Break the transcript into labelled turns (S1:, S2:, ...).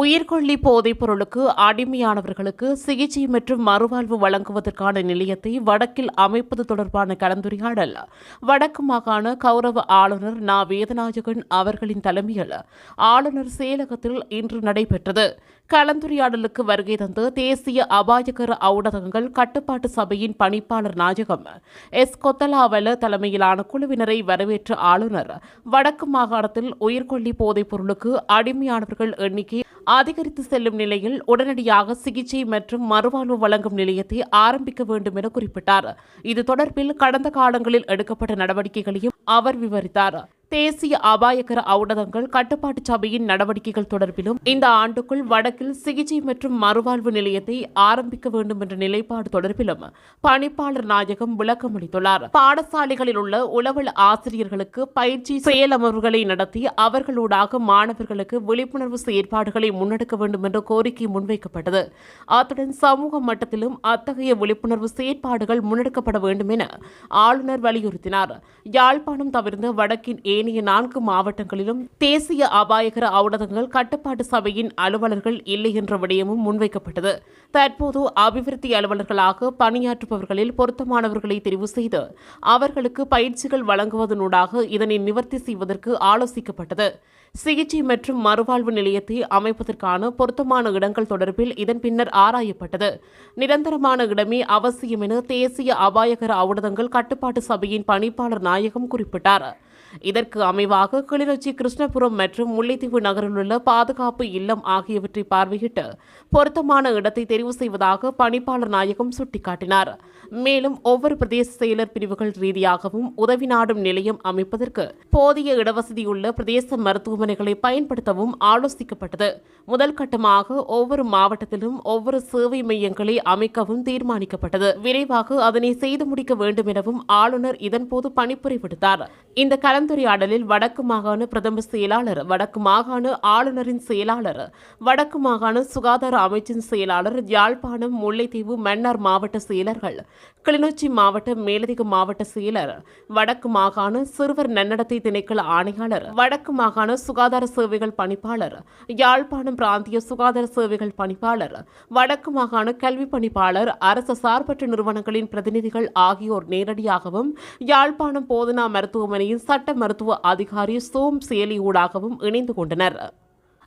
S1: உயிர்கொல்லி போதைப் பொருளுக்கு அடிமையானவர்களுக்கு சிகிச்சை மற்றும் மறுவாழ்வு வழங்குவதற்கான நிலையத்தை வடக்கில் அமைப்பது தொடர்பான கலந்துரையாடல். வடக்கு மாகாண கௌரவ ஆளுநர் நா. வேதநாயகன் அவர்களின் தலைமையில் ஆளுநர் செயலகத்தில் இன்று நடைபெற்றது. கலந்துரையாடலுக்கு வருகை தந்து தேசிய அபாயகர ஊடகங்கள் கட்டுப்பாட்டு சபையின் பணிப்பாளர் நாயகம் எஸ். கொத்தலாவல தலைமையிலான குழுவினரை வரவேற்ற ஆளுநர் வடக்கு மாகாணத்தில் உயிர்கொல்லி போதைப் பொருளுக்கு அடிமையானவர்கள் எண்ணிக்கை அதிகரித்து செல்லும் நிலையில் உடனடியாக சிகிச்சை மற்றும் மறுவாழ்வு வழங்கும் நிலையத்தை ஆரம்பிக்க வேண்டும் என குறிப்பிட்டார். இது தொடர்பில் கடந்த காலங்களில் எடுக்கப்பட்ட நடவடிக்கைகளையும் அவர் விவரித்தார். தேசிய அபாயகர ஊடகங்கள் கட்டுப்பாட்டு சபையின் நடவடிக்கைகள் தொடர்பிலும் இந்த ஆண்டுக்குள் வடக்கில் சிகிச்சை மற்றும் மறுவாழ்வு நிலையத்தை ஆரம்பிக்க வேண்டும் என்ற நிலைப்பாடு தொடர்பிலும் பணிப்பாளர் நாயகம் விளக்கமளித்துள்ளார் பாடசாலைகளில் உள்ள உளவல் ஆசிரியர்களுக்கு பயிற்சி செயலமர்வுகளை நடத்தி அவர்களூடாக மாணவர்களுக்கு விழிப்புணர்வு செயற்பாடுகளை முன்னெடுக்க வேண்டும் என்ற கோரிக்கை முன்வைக்கப்பட்டது. அத்துடன் சமூக மட்டத்திலும் அத்தகைய விழிப்புணர்வு செயற்பாடுகள் முன்னெடுக்கப்பட வேண்டும் என ஆளுநர் வலியுறுத்தினார். யாழ்ப்பாணம் தவிர்த்து வடக்கின் ஏனைய நான்கு மாவட்டங்களிலும் தேசிய அபாயகர ஊடகங்கள் கட்டுப்பாட்டு சபையின் அலுவலர்கள் இல்லை என்ற விடயமும் முன்வைக்கப்பட்டது. தற்போது அபிவிருத்தி அலுவலர்களாக பணியாற்றுபவர்களில் பொருத்தமானவர்களை தெரிவு செய்து அவர்களுக்கு பயிற்சிகள் வழங்குவதனூடாக இதனை நிவர்த்தி செய்வதற்கு ஆலோசிக்கப்பட்டது. சிகிச்சை மற்றும் மறுவாழ்வு நிலையத்தை அமைப்பதற்கான பொருத்தமான இடங்கள் தொடர்பில் இதன் பின்னர் ஆராயப்பட்டது. நிரந்தரமான இடமே அவசியம் என தேசிய அபாயகர ஊடகங்கள் கட்டுப்பாட்டு சபையின் பணிப்பாளர் நாயகம் குறிப்பிட்டார். இதற்கு அமைவாக கிளிநொச்சி கிருஷ்ணபுரம் மற்றும் முல்லைத்தீவு நகரில் உள்ள பாதுகாப்பு இல்லம் ஆகியவற்றை பார்வையிட்டு பொருத்தமான இடத்தை தெரிவு செய்வதாக பணிப்பாளர் நாயகம் சுட்டிக்காட்டினார். மேலும் ஒவ்வொரு பிரதேச செயலர் பிரிவுகள் ரீதியாகவும் உதவி நாடும் நிலையம் அமைப்பதற்கு போதிய இடவசதியுள்ள பிரதேச மருத்துவமனைகளை பயன்படுத்தவும் ஆலோசிக்கப்பட்டது. முதல் கட்டமாக ஒவ்வொரு மாவட்டத்திலும் ஒவ்வொரு சேவை மையங்களை அமைக்கவும் தீர்மானிக்கப்பட்டது. விரைவாக அதனை செய்து முடிக்க வேண்டும் எனவும் ஆளுநர் இதன்போது பணிப்புரை விடுத்தார். இந்த கலந்துரையாடலில் வடக்கு மாகாண பிரதம செயலாளர் வடக்கு மாகாண ஆளுநரின் செயலாளர் வடக்கு மாகாண சுகாதார அமைச்சின் செயலாளர் யாழ்ப்பாணம் முல்லைத்தீவு மன்னார் மாவட்ட செயலர்கள் கிளிநொச்சி மாவட்ட மேலதிக மாவட்ட செயலர் வடக்கு மாகாண சிறுவர் நன்னடத்தை திணைக்கள ஆணையாளர் வடக்கு மாகாண சுகாதார சேவைகள் பணிப்பாளர் யாழ்ப்பாணம் பிராந்திய சுகாதார சேவைகள் பணிப்பாளர் வடக்கு மாகாண கல்வி பணிப்பாளர் அரசு சார்பற்ற நிறுவனங்களின் பிரதிநிதிகள் ஆகியோர் நேரடியாகவும் யாழ்ப்பாணம் போதனா மருத்துவமனையின் சட்ட மருத்துவ அதிகாரி சோம் செயலி ஊடாகவும் இணைந்து கொண்டனர்.